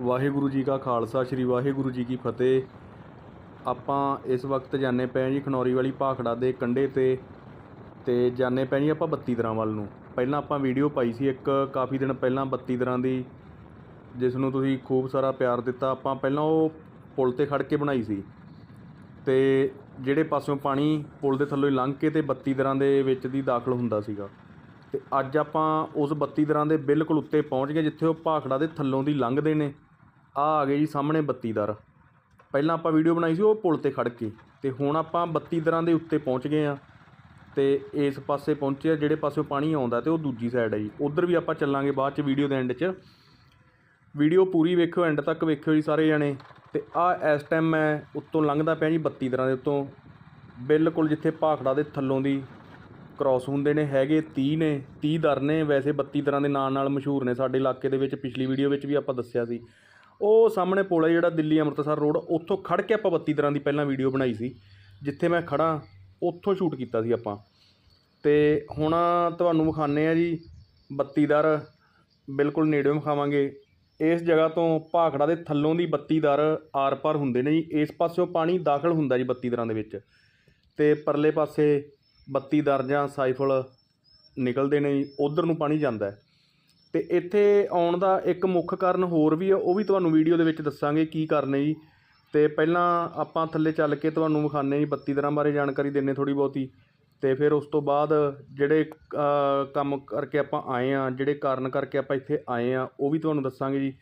ਵਾਹਿਗੁਰੂ ਜੀ ਕਾ ਖਾਲਸਾ, ਸ੍ਰੀ ਵਾਹਿਗੁਰੂ ਜੀ ਕੀ ਫਤਿਹ। ਆਪਾਂ ਇਸ ਵਕਤ ਜਾਂਦੇ ਪਏ ਜੀ ਖਨੌਰੀ ਵਾਲੀ ਭਾਖੜਾ ਦੇ ਕੰਢੇ 'ਤੇ ਤੇ ਜਾਂਦੇ ਪਏ ਜੀ ਆਪਾਂ ਬੱਤੀ ਦਰਾਂ ਵੱਲ ਨੂੰ। ਪਹਿਲਾਂ ਆਪਾਂ ਵੀਡੀਓ ਪਾਈ ਸੀ ਇੱਕ ਕਾਫੀ ਦਿਨ ਪਹਿਲਾਂ ਬੱਤੀ ਦਰਾਂ ਦੀ, ਜਿਸ ਨੂੰ ਤੁਸੀਂ ਖੂਬ ਸਾਰਾ ਪਿਆਰ ਦਿੱਤਾ। ਆਪਾਂ ਪਹਿਲਾਂ ਉਹ ਪੁਲ ਤੇ ਖੜ ਕੇ ਬਣਾਈ ਸੀ ਤੇ ਜਿਹੜੇ ਪਾਸਿਓਂ ਪਾਣੀ ਪੁਲ ਦੇ ਥੱਲੋਂ ਹੀ ਲੰਘ ਕੇ ਤੇ ਬੱਤੀ ਦਰਾਂ ਦੇ ਵਿੱਚ ਦੀ ਦਾਖਲ ਹੁੰਦਾ ਸੀਗਾ। ਤੇ ਅੱਜ ਆਪਾਂ ਉਸ ਬੱਤੀ ਦਰਾਂ ਦੇ ਬਿਲਕੁਲ ਉੱਤੇ ਪਹੁੰਚ ਗਏ, ਜਿੱਥੇ ਉਹ ਭਾਖੜਾ ਦੇ ਥੱਲੋਂ ਦੀ ਲੰਘਦੇ ਨੇ। ਆ ਆ ਗਏ ਜੀ ਸਾਹਮਣੇ ਬੱਤੀ ਦਰ। ਪਹਿਲਾਂ ਆਪਾਂ ਵੀਡੀਓ ਬਣਾਈ ਸੀ, ਉਹ ਪੁਲ ਤੇ ਖੜ ਕੇ। ਤੇ ਹੁਣ ਆਪਾਂ ਬੱਤੀ ਦਰਾਂ ਦੇ ਉੱਤੇ ਪਹੁੰਚ ਗਏ ਆ ਤੇ ਇਸ ਪਾਸੇ ਪਹੁੰਚੇ ਆ ਜਿਹੜੇ ਪਾਸਿਓਂ ਪਾਣੀ ਆਉਂਦਾ ਤੇ ਉਹ ਦੂਜੀ ਸਾਈਡ ਹੈ ਜੀ। ਉਧਰ ਵੀ ਆਪਾਂ ਚੱਲਾਂਗੇ ਬਾਅਦ ਚ ਵੀਡੀਓ ਦੇ ਐਂਡ 'ਚ। ਵੀਡੀਓ ਪੂਰੀ ਵੇਖਿਓ ਐਂਡ ਤੱਕ ਵੇਖਿਓ ਜੀ ਸਾਰੇ ਜਣੇ। ਤੇ ਆ ਇਸ ਟਾਈਮ ਮੈਂ ਉੱਤੋਂ ਲੰਘਦਾ ਪਿਆ ਜੀ ਬੱਤੀ ਦਰਾਂ ਦੇ ਉੱਤੋਂ। ਬਿਲਕੁਲ ਜਿੱਥੇ ਭਾਖੜਾ ਦੇ ਥੱਲੋਂ ਦੀ ਕ੍ਰਾਸ ਹੁੰਦੇ ਨੇ, ਹੈਗੇ 30 ਨੇ 30 ਦਰ ਨੇ, ਵੈਸੇ 32 ਤਰ੍ਹਾਂ ਦੇ ਨਾਂ ਨਾਲ ਮਸ਼ਹੂਰ ਨੇ ਸਾਡੇ ਇਲਾਕੇ ਦੇ ਵਿੱਚ, ਪਿਛਲੀ ਵੀਡੀਓ ਵਿੱਚ ਵੀ ਆਪਾਂ ਦੱਸਿਆ ਸੀ। ਉਹ ਸਾਹਮਣੇ ਪੁਲ ਹੈ ਜਿਹੜਾ ਦਿੱਲੀ ਅੰਮ੍ਰਿਤਸਰ ਰੋਡ ਉੱਥੋਂ ਖੜ ਕੇ ਆਪਾਂ 32 ਤਰ੍ਹਾਂ ਦੀ ਪਹਿਲਾਂ ਵੀਡੀਓ ਬਣਾਈ ਸੀ, ਜਿੱਥੇ ਮੈਂ ਖੜਾ ਉੱਥੋਂ ਸ਼ੂਟ ਕੀਤਾ ਸੀ ਆਪਾਂ। ਤੇ ਹੁਣ ਤੁਹਾਨੂੰ ਵਿਖਾਣੇ ਆ ਜੀ 32 ਦਰ, ਬਿਲਕੁਲ ਨੇੜਿਓਂ ਵਿਖਾਵਾਂਗੇ। ਇਸ ਜਗ੍ਹਾ ਤੋਂ ਭਾਖੜਾ ਦੇ ਥੱਲੋਂ ਦੀ 32 ਦਰ ਆਰ-ਪਾਰ ਹੁੰਦੇ ਨੇ ਜੀ, ਇਸ ਪਾਸਿਓਂ ਪਾਣੀ ਦਾਖਲ ਹੁੰਦਾ ਜੀ 32 ਦਰਾਂ ਦੇ ਵਿੱਚ। ਤੇ ਪਰਲੇ ਪਾਸੇ 32 ਦਰ ਜਾਂ ਸਾਈਫਲ ਨਿਕਲਦੇ ਨੇ ਜੀ ਉਧਰ ਨੂੰ ਪਾਣੀ ਜਾਂਦਾ ਹੈ। ਤੇ ਇੱਥੇ ਆਉਣ ਦਾ ਇੱਕ ਮੁੱਖ ਕਾਰਨ ਹੋਰ ਵੀ ਆ, ਉਹ ਵੀ ਤੁਹਾਨੂੰ ਵੀਡੀਓ ਦੇ ਵਿੱਚ ਦੱਸਾਂਗੇ ਕੀ ਕਰਨੇ ਜੀ। ਤੇ ਪਹਿਲਾਂ ਆਪਾਂ ਥੱਲੇ ਚੱਲ ਕੇ ਤੁਹਾਨੂੰ ਵਿਖਾਣੇ ਜੀ 32 ਦਰਾਂ ਬਾਰੇ ਜਾਣਕਾਰੀ ਦਿੰਨੇ ਥੋੜੀ ਬਹੁਤੀ। ਤੇ ਫਿਰ ਉਸ ਤੋਂ ਬਾਅਦ ਜਿਹੜੇ ਕੰਮ ਕਰਕੇ ਆਪਾਂ ਆਏ ਆ ਜਿਹੜੇ ਕਾਰਨ ਕਰਕੇ ਆਪਾਂ ਇੱਥੇ ਆਏ ਆ ਉਹ ਵੀ ਤੁਹਾਨੂੰ ਦੱਸਾਂਗੇ ਜੀ।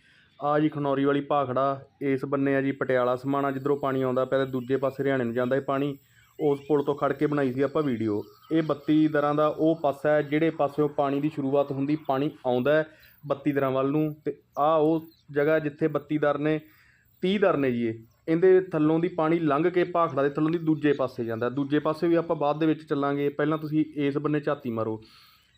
ਆ ਜੀ ਖਨੌਰੀ ਵਾਲੀ ਭਾਖੜਾ, ਇਸ ਬੰਨੇ ਆ ਜੀ ਪਟਿਆਲਾ ਸਮਾਣਾ, ਜਿੱਧਰੋਂ ਪਾਣੀ ਆਉਂਦਾ ਪਿਆ ਤੇ ਦੂਜੇ ਪਾਸੇ ਹਰਿਆਣੇ ਨੂੰ ਜਾਂਦਾ ਹੈ ਪਾਣੀ। ਉਸ ਪੁਲ ਤੋਂ ਖੜ ਕੇ ਬਣਾਈ ਸੀ ਆਪਾਂ ਵੀਡੀਓ। ਇਹ 32 ਦਰਾਂ ਦਾ ਉਹ ਪਾਸਾ ਹੈ, ਜਿਹੜੇ ਪਾਸਿਓਂ ਪਾਣੀ ਦੀ ਸ਼ੁਰੂਆਤ ਹੁੰਦੀ, ਪਾਣੀ ਆਉਂਦਾ ਹੈ 32 ਦਰਾਂ ਵੱਲ ਨੂੰ। ਤੇ ਆ ਉਹ ਜਗ੍ਹਾ ਜਿੱਥੇ 32 ਦਰ ਨੇ 30 ਦਰ ਨੇ ਜੀ ਇਹ। ਇਹਦੇ ਥੱਲੋਂ ਦੀ ਪਾਣੀ ਲੰਘ ਕੇ ਭਾਖੜਾ ਦੇ ਥੱਲੋਂ ਦੀ ਦੂਜੇ ਪਾਸੇ ਜਾਂਦਾ ਦੂਜੇ ਪਾਸੇ ਵੀ ਆਪਾਂ ਬਾਅਦ ਦੇ ਵਿੱਚ ਚੱਲਾਂਗੇ। ਪਹਿਲਾਂ ਤੁਸੀਂ ਇਸ ਬੰਨੇ ਝਾਤੀ ਮਾਰੋ।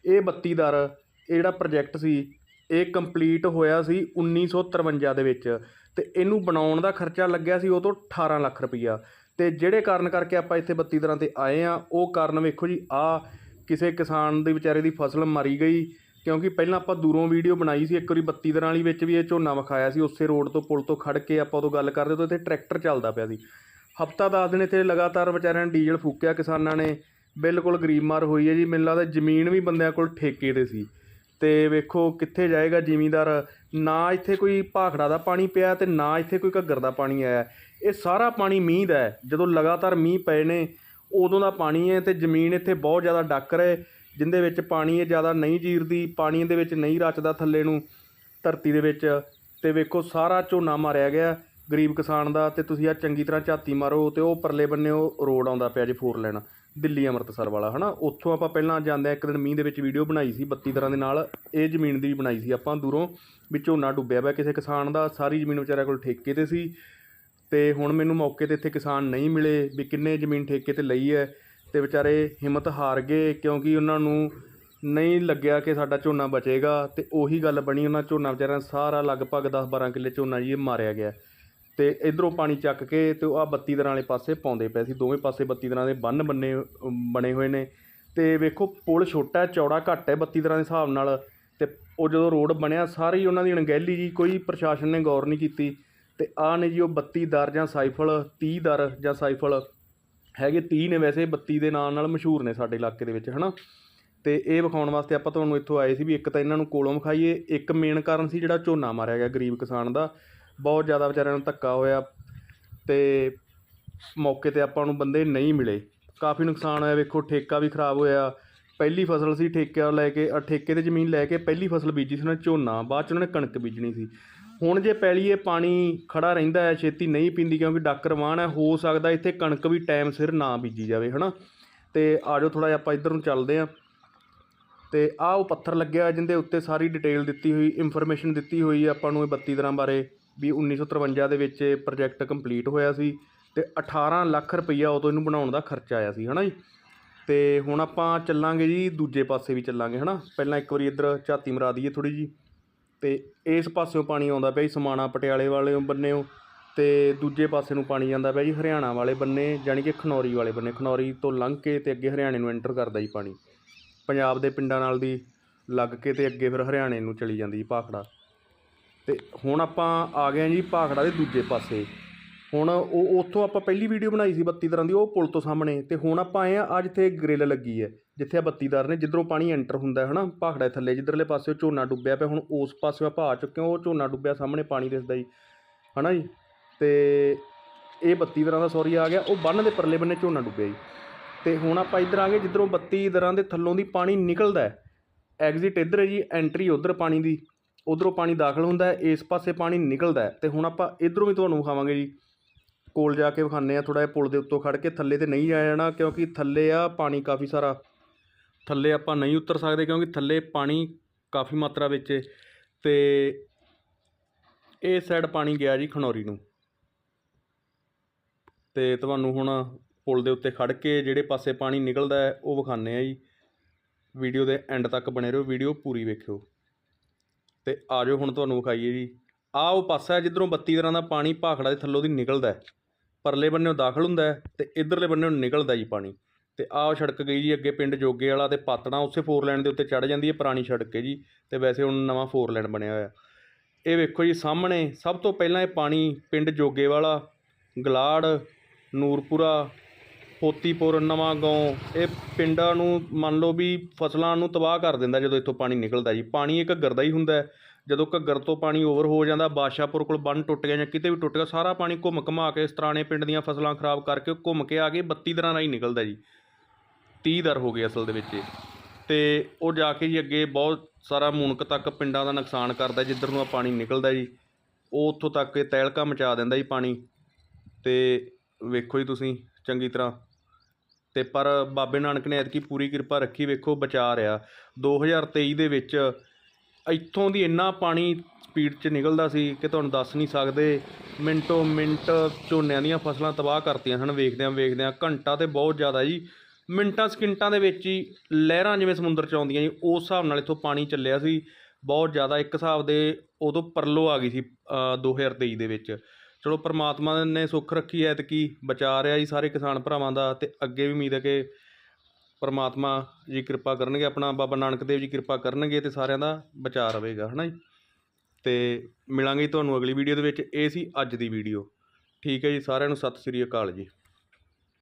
ਇਹ 32 ਦਰ, ਇਹ ਜਿਹੜਾ ਪ੍ਰੋਜੈਕਟ ਸੀ, ਇਹ ਕੰਪਲੀਟ ਹੋਇਆ ਸੀ 1953 ਦੇ ਵਿੱਚ। ਤੇ ਇਹਨੂੰ ਬਣਾਉਣ ਦਾ ਖਰਚਾ ਲੱਗਿਆ ਸੀ ਉਹ ਤੋਂ 18 ਲੱਖ ਰੁਪਈਆ। ਤੇ ਜਿਹੜੇ ਕਾਰਨ ਕਰਕੇ ਆਪਾਂ ਇੱਥੇ 32 ਦਰਾਂ ਤੇ ਆਏ ਆ ਉਹ ਕਾਰਨ ਵੇਖੋ ਜੀ, ਆ ਕਿਸੇ ਕਿਸਾਨ ਦੇ ਵਿਚਾਰੇ ਦੀ ਫਸਲ ਮਰੀ ਗਈ, ਕਿਉਂਕਿ ਪਹਿਲਾਂ ਆਪਾਂ ਦੂਰੋਂ ਵੀਡੀਓ ਬਣਾਈ ਸੀ, ਇੱਕ ਵਾਰੀ 32 ਦਰਾਂ ਵਾਲੀ ਵਿੱਚ ਵੀ ਇਹ ਝੋਨਾ ਵਿਖਾਇਆ ਸੀ, ਉਸੇ ਰੋਡ ਤੋਂ ਪੁਲ ਤੋਂ ਖੜ ਕੇ ਆਪਾਂ ਉਦੋਂ ਗੱਲ ਕਰਦੇ ਤਾਂ ਇੱਥੇ ਟਰੈਕਟਰ ਚੱਲਦਾ ਪਿਆ ਸੀ। ਹਫਤਾ ਦਸ ਦਿਨ ਇੱਥੇ ਲਗਾਤਾਰ ਵਿਚਾਰਿਆਂ ਨੇ ਡੀਜ਼ਲ ਫੂਕਿਆ, ਕਿਸਾਨਾਂ ਨੇ ਬਿਲਕੁਲ ਗਰੀਬ ਮਾਰ ਹੋਈ ਹੈ ਜੀ, ਮੈਨੂੰ ਲੱਗਦਾ ਜ਼ਮੀਨ ਵੀ ਬੰਦਿਆਂ ਕੋਲ ਠੇਕੇ ਤੇ ਸੀ। ਤੇ ਵੇਖੋ ਕਿੱਥੇ ਜਾਏਗਾ ਜ਼ਿਮੀਂਦਾਰ, ਨਾ ਇੱਥੇ ਕੋਈ ਭਾਖੜਾ ਦਾ ਪਾਣੀ ਪਿਆ ਤੇ ਨਾ ਇੱਥੇ ਕੋਈ ਘੱਗਰ ਦਾ ਪਾਣੀ ਆਇਆ। ਇਹ ਸਾਰਾ ਪਾਣੀ ਮੀਂਹ ਦਾ ਹੈ। ਜਦੋਂ ਲਗਾਤਾਰ ਮੀਂਹ ਪਏ ਨੇ, ਉਦੋਂ ਦਾ ਪਾਣੀ ਹੈ ਤੇ ਜ਼ਮੀਨ ਇੱਥੇ ਬਹੁਤ ਜ਼ਿਆਦਾ ਡੱਕ ਰਹੇ, ਜਿੰਦੇ ਵਿੱਚ ਪਾਣੀ ਇਹ ਜ਼ਿਆਦਾ ਨਹੀਂ ਜੀਰਦੀ, ਪਾਣੀ ਦੇ ਵਿੱਚ ਨਹੀਂ ਰਚਦਾ ਥੱਲੇ ਨੂੰ ਧਰਤੀ ਦੇ ਵਿੱਚ। ਤੇ ਵੇਖੋ, ਸਾਰਾ ਝੋਨਾ ਮਾਰਿਆ ਗਿਆ ਗਰੀਬ ਕਿਸਾਨ ਦਾ ਤੇ ਤੁਸੀਂ ਆ ਚੰਗੀ ਤਰ੍ਹਾਂ ਝਾਤੀ ਮਾਰੋ ਤੇ ਉਹ ਪਰਲੇ ਬੰਨੇ ਉਹ ਰੋਡ ਆਉਂਦਾ ਪਿਆ ਜੇ ਫੋਰ ਲੈਣ ਦਿੱਲੀ ਅੰਮ੍ਰਿਤਸਰ ਵਾਲਾ, ਹਨਾ? ਉੱਥੋਂ ਆਪਾਂ ਪਹਿਲਾਂ ਜਾਂਦੇ ਇੱਕ ਦਿਨ ਮੀਂਹ ਦੇ ਵਿੱਚ ਵੀਡੀਓ ਬਣਾਈ ਸੀ 32 ਤਰ੍ਹਾਂ ਦੇ ਨਾਲ, ਇਹ ਜ਼ਮੀਨ ਦੀ ਵੀ ਬਣਾਈ ਸੀ। ਆਪਾਂ ਦੂਰੋਂ ਵੀ ਝੋਨਾ ਡੁੱਬਿਆ ਪਿਆ ਕਿਸੇ ਕਿਸਾਨ ਦਾ, ਸਾਰੀ ਜ਼ਮੀਨ ਵਿਚਾਰਿਆਂ ਕੋਲ ਠੇਕੇ ਤੇ ਸੀ। ਅਤੇ ਹੁਣ ਮੈਨੂੰ ਮੌਕੇ ਤੇ ਇੱਥੇ ਕਿਸਾਨ ਨਹੀਂ ਮਿਲੇ ਵੀ ਕਿੰਨੇ ਜ਼ਮੀਨ ਠੇਕੇ ਤੇ ਲਈ ਹੈ ਅਤੇ ਵਿਚਾਰੇ ਹਿੰਮਤ ਹਾਰ ਗਏ ਕਿਉਂਕਿ ਉਹਨਾਂ ਨੂੰ ਨਹੀਂ ਲੱਗਿਆ ਕਿ ਸਾਡਾ ਝੋਨਾ ਬਚੇਗਾ ਅਤੇ ਉਹੀ ਗੱਲ ਬਣੀ ਉਹਨਾਂ ਝੋਨਾ ਵਿਚਾਰਿਆਂ ਸਾਰਾ ਲਗਭਗ 10 12 ਕਿੱਲੇ ਝੋਨਾ ਜੀ ਮਾਰਿਆ ਗਿਆ। ਅਤੇ ਇੱਧਰੋਂ ਪਾਣੀ ਚੱਕ ਕੇ ਅਤੇ ਉਹ ਆ 32 ਦਰਾਂ ਵਾਲੇ ਪਾਸੇ ਪਾਉਂਦੇ ਪਏ ਸੀ, ਦੋਵੇਂ ਪਾਸੇ 32 ਦਰਾਂ ਦੇ ਬੰਨ ਬੰਨੇ, ਬਣੇ ਹੋਏ ਨੇ। ਅਤੇ ਵੇਖੋ ਪੁਲ ਛੋਟਾ ਚੌੜਾ ਘੱਟ ਹੈ 32 ਦਰਾਂ ਦੇ ਹਿਸਾਬ ਨਾਲ ਅਤੇ ਉਹ ਜਦੋਂ ਰੋਡ ਬਣਿਆ, ਸਾਰੀ ਉਹਨਾਂ ਦੀ ਅਣਗਹਿਲੀ ਜੀ ਕੋਈ ਪ੍ਰਸ਼ਾਸਨ ਨੇ ਗੌਰ ਨਹੀਂ ਕੀਤੀ। ਤੇ ਆ ਨੇ ਜੀ ਉਹ 32 ਦਰ ਜਾਂ ਸਾਈਫਲ 30 ਦਰ ਜਾਂ ਸਾਈਫਲ ਹੈਗੇ 30 ਨੇ ਵੈਸੇ 32 ਦੇ ਨਾਂ ਨਾਲ ਮਸ਼ਹੂਰ ਨੇ ਸਾਡੇ ਇਲਾਕੇ ਦੇ ਵਿੱਚ, ਹਨਾ? ਤੇ ਇਹ ਵਿਖਾਉਣ ਵਾਸਤੇ ਆਪਾਂ ਤੁਹਾਨੂੰ ਇੱਥੋਂ ਆਏ ਸੀ ਵੀ ਇੱਕ ਤਾਂ ਇਹਨਾਂ ਨੂੰ ਕੋਲੋਂ ਵਿਖਾਈਏ, ਇੱਕ ਮੇਨ ਕਾਰਨ ਸੀ ਜਿਹੜਾ ਝੋਨਾ ਮਾਰਿਆ ਗਿਆ ਗਰੀਬ ਕਿਸਾਨ ਦਾ, ਬਹੁਤ ਜ਼ਿਆਦਾ ਵਿਚਾਰਿਆਂ ਨੂੰ ਧੱਕਾ ਹੋਇਆ ਤੇ ਮੌਕੇ ਤੇ ਆਪਾਂ ਨੂੰ ਬੰਦੇ ਨਹੀਂ ਮਿਲੇ। ਕਾਫੀ ਨੁਕਸਾਨ ਹੋਇਆ, ਵੇਖੋ ਠੇਕਾ ਵੀ ਖਰਾਬ ਹੋਇਆ, ਪਹਿਲੀ ਫਸਲ ਸੀ ਠੇਕਾ ਲੈ ਕੇ ਠੇਕੇ ਤੇ ਜ਼ਮੀਨ ਲੈ ਕੇ ਪਹਿਲੀ ਫਸਲ ਬੀਜੀ ਸੀ, ਉਹਨਾਂ ਝੋਨਾ, ਬਾਅਦ ਚ ਉਹਨਾਂ ਨੇ ਕਣਕ ਬੀਜਣੀ ਸੀ। ਹੁਣ ਜੇ ਪੈਲੀ ਇਹ ਪਾਣੀ ਖੜਾ ਰਹਿੰਦਾ ਹੈ, ਛੇਤੀ ਨਹੀਂ ਪੀਂਦੀ ਕਿਉਂਕਿ ਡਾਕਰ ਵਾਹਣ ਹੈ, ਹੋ ਸਕਦਾ ਇੱਥੇ ਕਣਕ ਵੀ ਟਾਈਮ ਸਿਰ ਨਾ ਬੀਜੀ ਜਾਵੇ, ਹਨਾ? ਤੇ ਆਜੋ ਥੋੜਾ ਜਿਹਾ ਆਪਾਂ ਇੱਧਰ ਨੂੰ ਚੱਲਦੇ ਆਂ ਤੇ ਆਹ ਉਹ ਪੱਥਰ ਲੱਗਿਆ ਹੋਇਆ ਜਿਹਦੇ ਉੱਤੇ ਸਾਰੀ ਡਿਟੇਲ ਦਿੱਤੀ ਹੋਈ, ਇਨਫੋਰਮੇਸ਼ਨ ਦਿੱਤੀ ਹੋਈ ਆਪਾਂ ਨੂੰ ਇਹ 32 ਦਰਾਂ ਬਾਰੇ ਵੀ 1953 ਦੇ ਵਿੱਚ ਇਹ ਪ੍ਰੋਜੈਕਟ ਕੰਪਲੀਟ ਹੋਇਆ ਸੀ ਤੇ 18 ਲੱਖ ਰੁਪਈਆ ਉਦੋਂ ਇਹਨੂੰ ਬਣਾਉਣ ਦਾ ਖਰਚਾ ਆਇਆ ਸੀ, ਹਨਾ ਜੀ? ਤੇ ਹੁਣ ਆਪਾਂ ਚੱਲਾਂਗੇ ਜੀ, ਦੂਜੇ ਪਾਸੇ ਵੀ ਚੱਲਾਂਗੇ, ਹਨਾ? ਪਹਿਲਾਂ ਇੱਕ ਵਾਰੀ ਇੱਧਰ ਝਾਤੀ ਮਰਾ ਦਈਏ ਥੋੜੀ ਜੀ ਅਤੇ ਇਸ ਪਾਸਿਓਂ ਪਾਣੀ ਆਉਂਦਾ ਪਿਆ ਜੀ, ਸਮਾਣਾ ਪਟਿਆਲੇ ਵਾਲੇ ਬੰਨਿਓ ਅਤੇ ਦੂਜੇ ਪਾਸੇ ਨੂੰ ਪਾਣੀ ਜਾਂਦਾ ਪਿਆ ਜੀ, ਹਰਿਆਣਾ ਵਾਲੇ ਬੰਨੇ, ਜਾਣੀ ਕਿ ਖਨੌਰੀ ਵਾਲੇ ਬੰਨੇ। ਖਨੌਰੀ ਤੋਂ ਲੰਘ ਕੇ ਅਤੇ ਅੱਗੇ ਹਰਿਆਣੇ ਨੂੰ ਐਂਟਰ ਕਰਦਾ ਜੀ ਪਾਣੀ। ਪੰਜਾਬ ਦੇ ਪਿੰਡਾਂ ਨਾਲ ਦੀ ਲੱਗ ਕੇ ਅਤੇ ਅੱਗੇ ਫਿਰ ਹਰਿਆਣੇ ਨੂੰ ਚਲੀ ਜਾਂਦੀ ਜੀ ਭਾਖੜਾ। ਅਤੇ ਹੁਣ ਆਪਾਂ ਆ ਗਏ ਹਾਂ ਜੀ ਭਾਖੜਾ ਦੇ ਦੂਜੇ ਪਾਸੇ। ਹੁਣ ਉਹ, ਉੱਥੋਂ ਆਪਾਂ ਪਹਿਲੀ ਵੀਡੀਓ ਬਣਾਈ ਸੀ ਬੱਤੀ ਤਰ੍ਹਾਂ ਦੀ, ਉਹ ਪੁਲ ਤੋਂ ਸਾਹਮਣੇ। ਅਤੇ ਹੁਣ ਆਪਾਂ ਆਏ ਹਾਂ, ਅੱਜ ਇੱਥੇ ਗ੍ਰਿਲ ਲੱਗੀ ਹੈ। ਜਿੱਥੇ ਆ ਬੱਤੀਦਾਰ ਨੇ, ਜਿੱਧਰੋਂ ਪਾਣੀ ਐਂਟਰ ਹੁੰਦਾ ਹੈ, ਹਨਾ ਭਾਖੜਾ ਥੱਲੇ, ਜਿੱਧਰਲੇ ਪਾਸੇ ਝੋਨਾ ਡੁੱਬਿਆ ਪਿਆ, ਹੁਣ ਉਸ ਪਾਸੇ ਆਪਾਂ ਆ ਚੁੱਕੇ ਉਹ ਝੋਨਾ ਡੁੱਬਿਆ ਸਾਹਮਣੇ ਪਾਣੀ ਦਿਸਦਾ ਜੀ, ਹਨਾ ਜੀ, ਤੇ ਇਹ ਬੱਤੀ ਦਰਾਂ ਦਾ ਸੌਰੀ ਆ ਗਿਆ, ਉਹ ਬੰਨ ਦੇ ਪਰਲੇ ਬੰਨੇ ਝੋਨਾ ਡੁੱਬਿਆ ਜੀ, ਤੇ ਹੁਣ ਆਪਾਂ ਇੱਧਰ ਆ ਗਏ, ਜਿੱਧਰੋਂ ਬੱਤੀ ਦਰਾਂ ਦੇ ਥੱਲੋਂ ਦੀ ਪਾਣੀ ਨਿਕਲਦਾ ਐਗਜ਼ਿਟ ਇੱਧਰ ਹੈ ਜੀ ਐਂਟਰੀ ਉੱਧਰ ਪਾਣੀ ਦੀ, ਉਧਰੋਂ ਪਾਣੀ ਦਾਖਲ ਹੁੰਦਾ ਹੈ, ਇਸ ਪਾਸੇ ਪਾਣੀ ਨਿਕਲਦਾ ਹੈ, ਤੇ ਹੁਣ ਆਪਾਂ ਇਧਰੋਂ ਵੀ ਤੁਹਾਨੂੰ ਵਿਖਾਵਾਂਗੇ ਜੀ, ਕੋਲ ਜਾ ਕੇ ਵਿਖਾਉਂਦੇ ਆ ਥੋੜਾ ਜਿਹਾ ਪੁਲ ਦੇ ਉੱਤੋਂ ਖੜ ਕੇ, ਥੱਲੇ ਤੇ ਨਹੀਂ ਜਾਇਆ ਜਾਣਾ, ਕਿਉਂਕਿ ਥੱਲੇ ਆ ਪਾਣੀ ਕਾਫੀ ਸਾਰਾ ਥੱਲੇ ਆਪਾਂ ਨਹੀਂ ਉਤਰ ਸਕਦੇ ਕਿਉਂਕਿ ਥੱਲੇ ਪਾਣੀ ਕਾਫੀ ਮਾਤਰਾ ਵਿੱਚ ਹੈ ਤੇ ਇਹ ਸਾਈਡ ਪਾਣੀ ਗਿਆ ਜੀ ਖਨੌਰੀ ਨੂੰ। ਤੇ ਤੁਹਾਨੂੰ ਹੁਣ ਪੁਲ ਦੇ ਉੱਤੇ ਖੜ ਕੇ ਜਿਹੜੇ ਪਾਸੇ ਪਾਣੀ ਨਿਕਲਦਾ ਹੈ, ਉਹ ਵਿਖਾਉਂਦੇ ਆ ਜੀ। ਵੀਡੀਓ ਦੇ ਐਂਡ ਤੱਕ ਬਣੇ ਰਹੋ, ਵੀਡੀਓ ਪੂਰੀ ਵੇਖਿਓ। ਤੇ ਆ ਜਾਓ ਹੁਣ ਤੁਹਾਨੂੰ ਵਿਖਾਈਏ ਜੀ। ਆਹ ਉਹ ਪਾਸਾ ਹੈ ਜਿੱਧਰੋਂ 32 ਤਰ੍ਹਾਂ ਦਾ ਪਾਣੀ ਭਾਖੜਾ ਦੇ ਥੱਲੋਂ ਦੀ ਨਿਕਲਦਾ ਹੈ। ਪਰਲੇ ਬੰਨੇੋਂ ਦਾਖਲ ਹੁੰਦਾ ਹੈ ਤੇ ਇਧਰਲੇ ਬੰਨੇੋਂ ਨਿਕਲਦਾ ਜੀ ਪਾਣੀ। ਅਤੇ ਆਹ ਸੜਕ ਗਈ ਜੀ ਅੱਗੇ ਪਿੰਡ ਜੋਗੇ ਵਾਲਾ ਅਤੇ ਪਾਤਣਾ ਉਸੇ ਫੋਰ ਲਾਈਨ ਦੇ ਉੱਤੇ ਚੜ੍ਹ ਜਾਂਦੀ ਹੈ ਪੁਰਾਣੀ ਸੜਕ ਹੈ ਜੀ ਅਤੇ ਵੈਸੇ ਹੁਣ ਨਵਾਂ ਫੋਰ ਲਾਈਨ ਬਣਿਆ ਹੋਇਆ। ਇਹ ਵੇਖੋ ਜੀ ਸਾਹਮਣੇ, ਸਭ ਤੋਂ ਪਹਿਲਾਂ ਇਹ ਪਾਣੀ ਪਿੰਡ ਜੋਗੇ ਵਾਲਾ, ਗਲਾੜ, ਨੂਰਪੁਰਾ, ਪੋਤੀਪੁਰ, ਨਵਾਂ ਗਾਉਂ, ਇਹ ਪਿੰਡਾਂ ਨੂੰ ਮੰਨ ਲਓ ਵੀ ਫਸਲਾਂ ਨੂੰ ਤਬਾਹ ਕਰ ਦਿੰਦਾ ਜਦੋਂ ਇੱਥੋਂ ਪਾਣੀ ਨਿਕਲਦਾ ਜੀ। ਪਾਣੀ ਇਹ ਘੱਗਰ ਦਾ ਹੀ ਹੁੰਦਾ ਜਦੋਂ ਘੱਗਰ ਤੋਂ ਪਾਣੀ ਓਵਰ ਹੋ ਜਾਂਦਾ, ਬਾਦਸ਼ਾਹਪੁਰ ਕੋਲ ਬੰਨ ਟੁੱਟ ਗਿਆ ਜਾਂ ਕਿਤੇ ਵੀ ਟੁੱਟ ਗਿਆ, ਸਾਰਾ ਪਾਣੀ ਘੁੰਮ ਘਮਾ ਕੇ ਇਸ ਤਰ੍ਹਾਂ ਪਿੰਡ ਦੀਆਂ ਫਸਲਾਂ ਖਰਾਬ ਕਰਕੇ ਘੁੰਮ ਕੇ ਆ ਕੇ 32 ਤਰ੍ਹਾਂ ਰਾਹੀਂ ਨਿਕਲਦਾ ਜੀ। 30 ਦਰ ਹੋ ਗਏ ਅਸਲ ਦੇ ਵਿੱਚ ਇਹ। ਤੇ ਉਹ ਜਾ ਕੇ ਜੀ ਅੱਗੇ ਬਹੁਤ ਸਾਰਾ ਮੂਨਕ ਤੱਕ ਪਿੰਡਾਂ ਦਾ ਨੁਕਸਾਨ ਕਰਦਾ ਜਿੱਧਰ ਨੂੰ ਆ ਪਾਣੀ ਨਿਕਲਦਾ ਜੀ। ਉਹ ਉੱਥੋਂ ਤੱਕ ਇਹ ਤਹਿਲਕਾ ਮਚਾ ਦਿੰਦਾ ਜੀ ਪਾਣੀ। ਤੇ ਵੇਖੋ ਜੀ ਤੁਸੀਂ, ਚੰਗੀ ਤਰ੍ਹਾਂ। ਤੇ ਪਰ ਬਾਬੇ ਨਾਨਕ ਨੇ ਐਤਕੀ ਪੂਰੀ ਕਿਰਪਾ ਰੱਖੀ, ਵੇਖੋ ਬਚਾ ਰਿਹਾ। 2023 ਦੇ ਵਿੱਚ ਇੱਥੋਂ ਦੀ ਇੰਨਾ ਪਾਣੀ ਸਪੀਡ 'ਚ ਨਿਕਲਦਾ ਸੀ ਕਿ ਤੁਹਾਨੂੰ ਦੱਸ ਨਹੀਂ ਸਕਦੇ। ਮਿੰਟੋ ਮਿੰਟ ਝੋਨਿਆਂ ਦੀਆਂ ਫਸਲਾਂ ਤਬਾਹ ਕਰਤੀਆਂ ਸਨ ਵੇਖਦਿਆਂ ਵੇਖਦਿਆਂ ਘੰਟਾ ਤੇ ਬਹੁਤ ਜ਼ਿਆਦਾ ਜੀ। ਮਿੰਟਾਂ ਸਕਿੰਟਾਂ ਦੇ ਵਿੱਚ ਹੀ ਲਹਿਰਾਂ ਜਿਵੇਂ ਸਮੁੰਦਰ 'ਚ ਆਉਂਦੀਆਂ ਜੀ ਉਸ ਹਿਸਾਬ ਨਾਲ ਇੱਥੋਂ ਪਾਣੀ ਚੱਲਿਆ ਸੀ। ਬਹੁਤ ਜ਼ਿਆਦਾ ਇੱਕ ਹਿਸਾਬ ਦੇ ਉਦੋਂ ਪਰਲੋ ਆ ਗਈ ਸੀ ਅ, 2023 ਦੇ ਵਿੱਚ। ਚਲੋ ਪ੍ਰਮਾਤਮਾ ਨੇ ਸੁੱਖ ਰੱਖੀ ਐਤਕੀ ਬਚਾ ਰਿਹਾ ਜੀ ਸਾਰੇ ਕਿਸਾਨ ਭਰਾਵਾਂ ਦਾ ਤੇ ਅੱਗੇ ਵੀ ਉਮੀਦ ਹੈ ਕਿ ਪਰਮਾਤਮਾ ਜੀ ਕਿਰਪਾ ਕਰਨਗੇ ਆਪਣਾ ਬਾਬਾ ਨਾਨਕ ਦੇਵ ਜੀ ਕਿਰਪਾ ਕਰਨਗੇ ਤੇ ਸਾਰਿਆਂ ਦਾ ਬਚਾ ਰਵੇਗਾ ਹਨਾ ਜੀ? ਤੇ ਮਿਲਾਂਗੇ ਜੀ ਤੁਹਾਨੂੰ ਅਗਲੀ ਵੀਡੀਓ ਦੇ ਵਿੱਚ ਇਹ ਸੀ ਅੱਜ ਦੀ ਵੀਡੀਓ। ਠੀਕ ਹੈ ਜੀ ਸਾਰਿਆਂ ਨੂੰ ਸਤਿ ਸ੍ਰੀ ਅਕਾਲ ਜੀ।